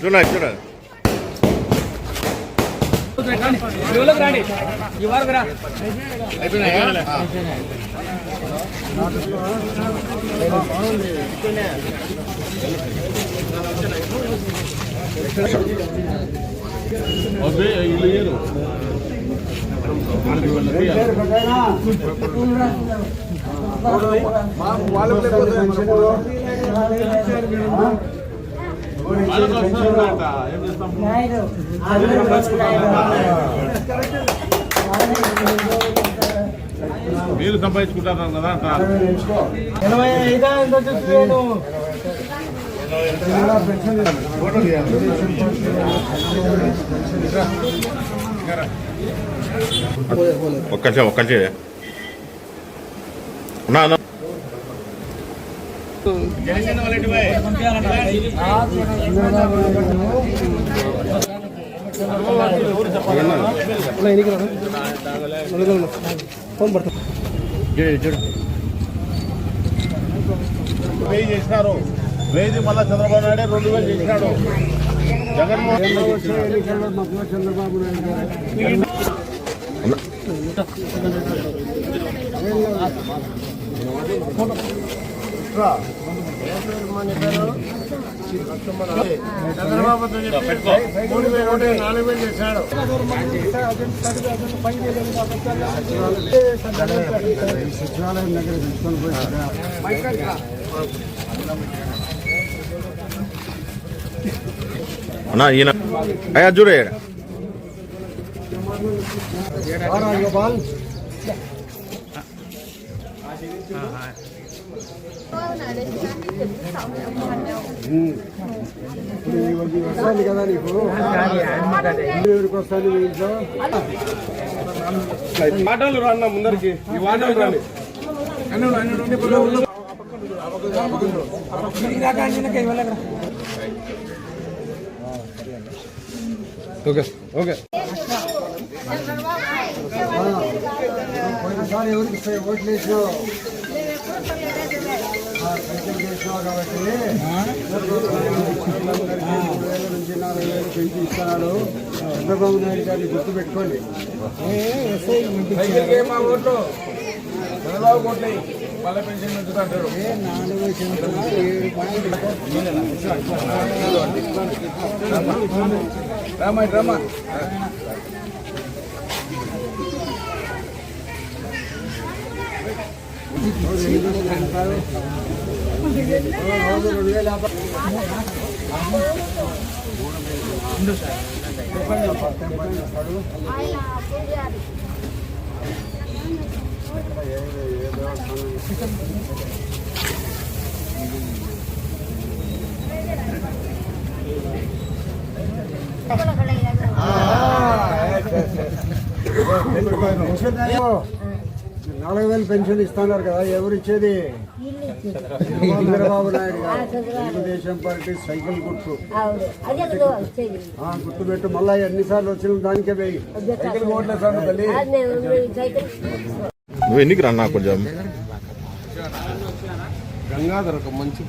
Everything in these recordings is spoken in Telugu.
చూడండి చూడండి. రండి ఈ వారకు మీరు సంపాదించుకుంటారు కదా ఎనభై ఐదా ఎంత వచ్చేసి ఒక్క నిమిషం ఒక్క నిమిషం నా వెయ్యి చేసినారు వెయ్యి మళ్ళా చంద్రబాబు నాయుడు రెండు వేలు చేసినాడు జగన్మోహన్ చంద్రబాబు నాయుడు గారు. మూడు వేలు ఉంటే నాలుగు వేలు చేశాడు సచివాలయం దగ్గర తీసుకొని పోయి అన్నా ఈయన అయ్యా చూడే గోపాల్ ఇప్పుడు వస్తుంది కదా నీకు వస్తుంది మీ ఇంట్లో రాన్న ముందరికి ఈ వాటలు రాని ఓకే. ఓకే. పోయినసారి ఎవరికి ఓట్లు వేసినావు చేసినావు కాబట్టి మూడు వేల నుంచి నాలుగు వేలు పెంచి ఇస్తున్నాడు చంద్రబాబు నాయుడు గారిని గుర్తు పెట్టుకోండి మా ఓట్లు చంద్రబాబు పెన్షన్ రామా రామా నాలుగు వేలు పెన్షన్ ఇస్తున్నారు కదా ఎవరు ఇచ్చేది చంద్రబాబు నాయుడు గారు. తెలుగుదేశం పార్టీ సైకిల్ గుర్తు అవును అదే కదా వచ్చేది ఆ, గుర్తు పెట్టు. మళ్ళా ఎన్నిసార్లు వచ్చిన దానికే సైకిల్ తల్లి. నువ్వు ఎన్నికి రా నాకు కొంచెం? గంగాధర్ ఒక మంచి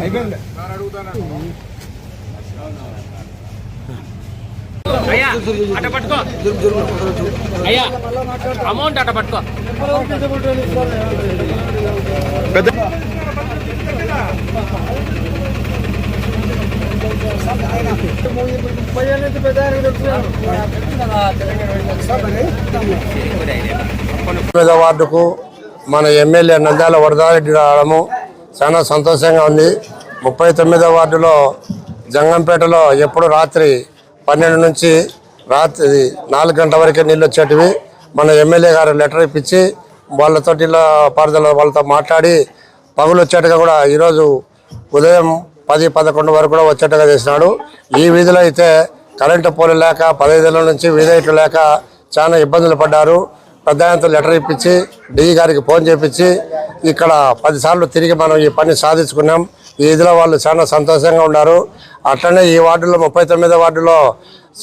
అయిపోయింది. అయ్యా అట పట్టుకో. అయ్యా అమౌంట్ అట పట్టుకో. పెద్ద వార్డుకు మన ఎమ్మెల్యే నంద్యాల వరదారెడ్డి రావడము చాలా సంతోషంగా ఉంది. ముప్పై తొమ్మిదో వార్డులో జంగంపేటలో ఎప్పుడు రాత్రి పన్నెండు నుంచి రాత్రి నాలుగు గంటల వరకే నీళ్ళు వచ్చేటివి. మన ఎమ్మెల్యే గారు లెటర్ ఇప్పించి వాళ్ళతో ఇలా పారుదల వాళ్ళతో మాట్లాడి పగులు వచ్చేట్టుగా కూడా ఈరోజు ఉదయం పది పదకొండు వరకు కూడా వచ్చేట్టుగా చేసినాడు. ఈ వీధిలో అయితే కరెంటు పోలు లేక పదహైదేళ్ళ నుంచి వీధైట్లు లేక చాలా ఇబ్బందులు పడ్డారు. పెద్ద ఆయనతో లెటర్ ఇప్పించి డిఈ గారికి ఫోన్ చేపించి ఇక్కడ పదిసార్లు తిరిగి మనం ఈ పని సాధించుకున్నాం. ఈ ఇదిలో వాళ్ళు చాలా సంతోషంగా ఉన్నారు. అట్లనే ఈ వార్డులో ముప్పై తొమ్మిదో వార్డులో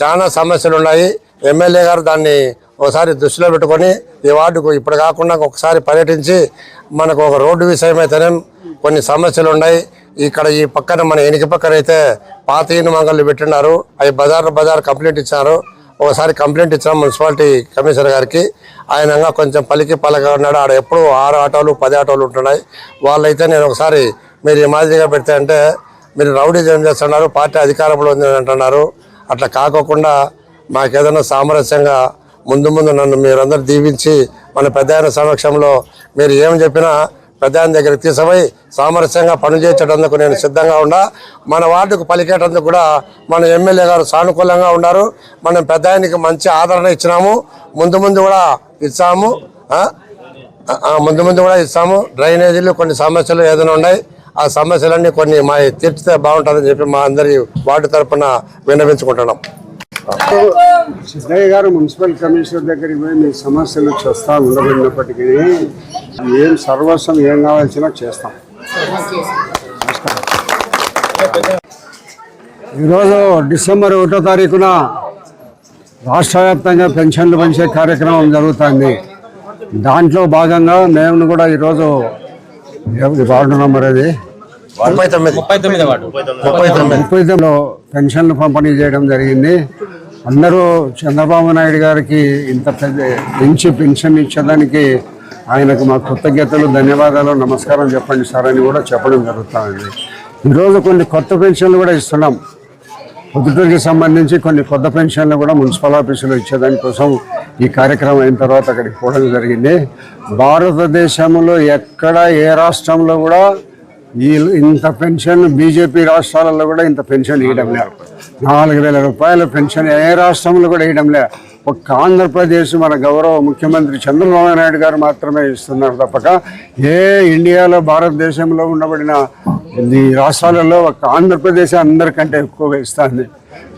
చాలా సమస్యలు ఉన్నాయి. ఎమ్మెల్యే గారు దాన్ని ఒకసారి దృష్టిలో పెట్టుకొని ఈ వార్డుకు ఇప్పుడు కాకుండా ఒకసారి పర్యటించి మనకు ఒక రోడ్డు విషయమైతేనే కొన్ని సమస్యలు ఉన్నాయి. ఇక్కడ ఈ పక్కన మన ఎనికి పక్కన అయితే పాత ఈను మంగళ్ళు పెట్టినారు. అవి బజార్ బజార్ కంప్లైంట్ ఇచ్చారు. ఒకసారి కంప్లైంట్ ఇచ్చాం మున్సిపాలిటీ కమిషనర్ గారికి. ఆయన కొంచెం పలికి పలక ఉన్నాడు. ఆడ ఎప్పుడు ఆరు ఆటోలు పది ఆటోలు ఉంటున్నాయి. వాళ్ళైతే నేను ఒకసారి మీరు ఈ మాదిరిగా పెడితే అంటే మీరు రౌడీజం చేస్తున్నారు. పార్టీ అధికారంలో ఉంది అని అంటున్నారు. అట్లా కాకోకుండా మాకేదైనా సామరస్యంగా ముందు ముందు నన్ను మీరందరూ దీవించి మన పెద్ద ఆయన సమక్షంలో మీరు ఏం చెప్పినా పెద్ద ఆయన దగ్గరికి తీసుకుపోయి సామరస్యంగా పనిచేసేటందుకు నేను సిద్ధంగా ఉన్నా. మన వార్డుకు పలికేటందుకు కూడా మన ఎమ్మెల్యే గారు సానుకూలంగా ఉన్నారు. మనం పెద్దాయనకి మంచి ఆదరణ ఇచ్చినాము. ముందు ముందు కూడా ఇచ్చాము. ముందు ముందు కూడా ఇస్తాము డ్రైనేజీలు కొన్ని సమస్యలు ఏదైనా ఉన్నాయి. ఆ సమస్యలన్నీ కొన్ని మా తీర్చితే బాగుంటుందని చెప్పి మా అందరి వార్డు తరఫున విన్నవించుకుంటున్నాం. సిద్ధయ్య గారు మున్సిపల్ కమిషనర్ దగ్గరికి పోయి మీ సమస్యలు చేస్తా ఉండబడినప్పటికీ ఏం సర్వస్వం ఏం కావాల్సినా చేస్తాం. ఈరోజు డిసెంబర్ ఒకటో తారీఖున రాష్ట్ర వ్యాప్తంగా పెన్షన్లు పంచే కార్యక్రమం జరుగుతుంది. దాంట్లో భాగంగా మేము కూడా ఈరోజు వార్డు నెంబర్ అది ముప్పై తొమ్మిది. ముప్పై తొమ్మిది వాడు ముప్పై తొమ్మిది. ముప్పై తొమ్మిదిలో పెన్షన్లు పంపిణీ చేయడం జరిగింది. అందరూ చంద్రబాబు నాయుడు గారికి ఇంత పెద్ద పెంచి పెన్షన్ ఇచ్చేదానికి ఆయనకు మా కృతజ్ఞతలు ధన్యవాదాలు నమస్కారం చెప్పండి సార్ అని కూడా చెప్పడం జరుగుతుంది. ఈరోజు కొన్ని కొత్త పెన్షన్లు కూడా ఇస్తున్నాం. పొద్దుటూరుకి సంబంధించి కొన్ని కొత్త పెన్షన్లు కూడా మున్సిపల్ ఆఫీసులో ఇచ్చేదానికోసం ఈ కార్యక్రమం అయిన తర్వాత అక్కడికి పోవడం జరిగింది. భారతదేశంలో ఎక్కడ ఏ రాష్ట్రంలో కూడా ఈ ఇంత పెన్షన్ బీజేపీ రాష్ట్రాలలో కూడా ఇంత పెన్షన్ ఇవ్వడం లేదు. నాలుగు వేల రూపాయల పెన్షన్ ఏ రాష్ట్రంలో కూడా ఇవ్వడం లే ఒక్క ఆంధ్రప్రదేశ్ మన గౌరవ ముఖ్యమంత్రి చంద్రబాబు నాయుడు గారు మాత్రమే ఇస్తున్నారు తప్పక. ఏ ఇండియాలో భారతదేశంలో ఉండబడిన ఈ రాష్ట్రాలలో ఒక ఆంధ్రప్రదేశ్ అందరికంటే ఎక్కువగా ఇస్తుంది.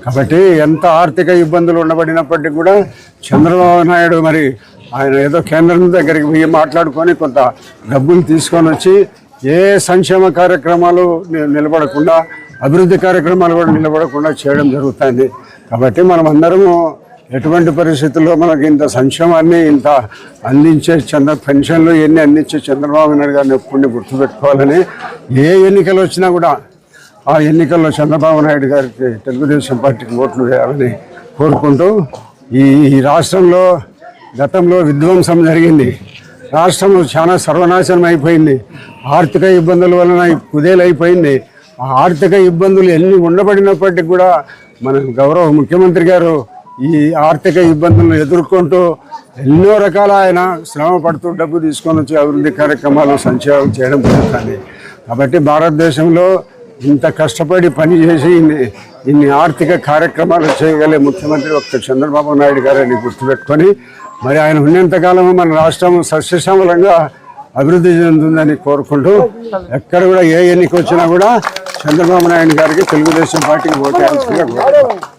కాబట్టి ఎంత ఆర్థిక ఇబ్బందులు ఉండబడినప్పటికీ కూడా చంద్రబాబు నాయుడు మరి ఆయన ఏదో కేంద్రం దగ్గరికి పోయి మాట్లాడుకొని కొంత డబ్బులు తీసుకొని వచ్చి ఏ సంక్షేమ కార్యక్రమాలు ని- నిలబడకుండా అభివృద్ధి కార్యక్రమాలు కూడా నిలబడకుండా చేయడం జరుగుతుంది. కాబట్టి మనం అందరము ఎటువంటి పరిస్థితుల్లో మనకి ఇంత సంక్షేమాన్ని ఇంత అందించే చంద్ర పెన్షన్లు ఇవన్నీ అందించే చంద్రబాబు నాయుడు గారిని ఎప్పుడు గుర్తుపెట్టుకోవాలని ఏ ఎన్నికలు వచ్చినా కూడా ఆ ఎన్నికల్లో చంద్రబాబు నాయుడు గారికి తెలుగుదేశం పార్టీకి ఓట్లు వేయాలని కోరుకుంటూ ఈ ఈ రాష్ట్రంలో గతంలో విధ్వంసం జరిగింది. రాష్ట్రం చాలా సర్వనాశనం అయిపోయింది. ఆర్థిక ఇబ్బందుల వలన కుదేలైపోయింది. ఆ ఆర్థిక ఇబ్బందులు ఎన్ని ఉండబడినప్పటికీ కూడా మన గౌరవ ముఖ్యమంత్రి గారు ఈ ఆర్థిక ఇబ్బందులను ఎదుర్కొంటూ ఎన్నో రకాల ఆయన శ్రమ పడుతూ డబ్బు తీసుకొని వచ్చి అభివృద్ధి కార్యక్రమాలు సంక్షేమం చేయడం జరుగుతుంది. కాబట్టి భారతదేశంలో ఇంత కష్టపడి పనిచేసి ఇన్ని ఇన్ని ఆర్థిక కార్యక్రమాలు చేయగలే ముఖ్యమంత్రి ఒక్క చంద్రబాబు నాయుడు గారిని గుర్తుపెట్టుకొని మరి ఆయన ఉన్నంతకాలం మన రాష్ట్రం సస్యశ్యామలంగా అభివృద్ధి చెందుతుందని కోరుకుంటూ ఎక్కడ కూడా ఏ ఎన్నిక వచ్చినా కూడా చంద్రబాబు నాయుడు గారికి తెలుగుదేశం పార్టీకి ఓటేయాల్సిందిగా కోరుకుంటున్నాను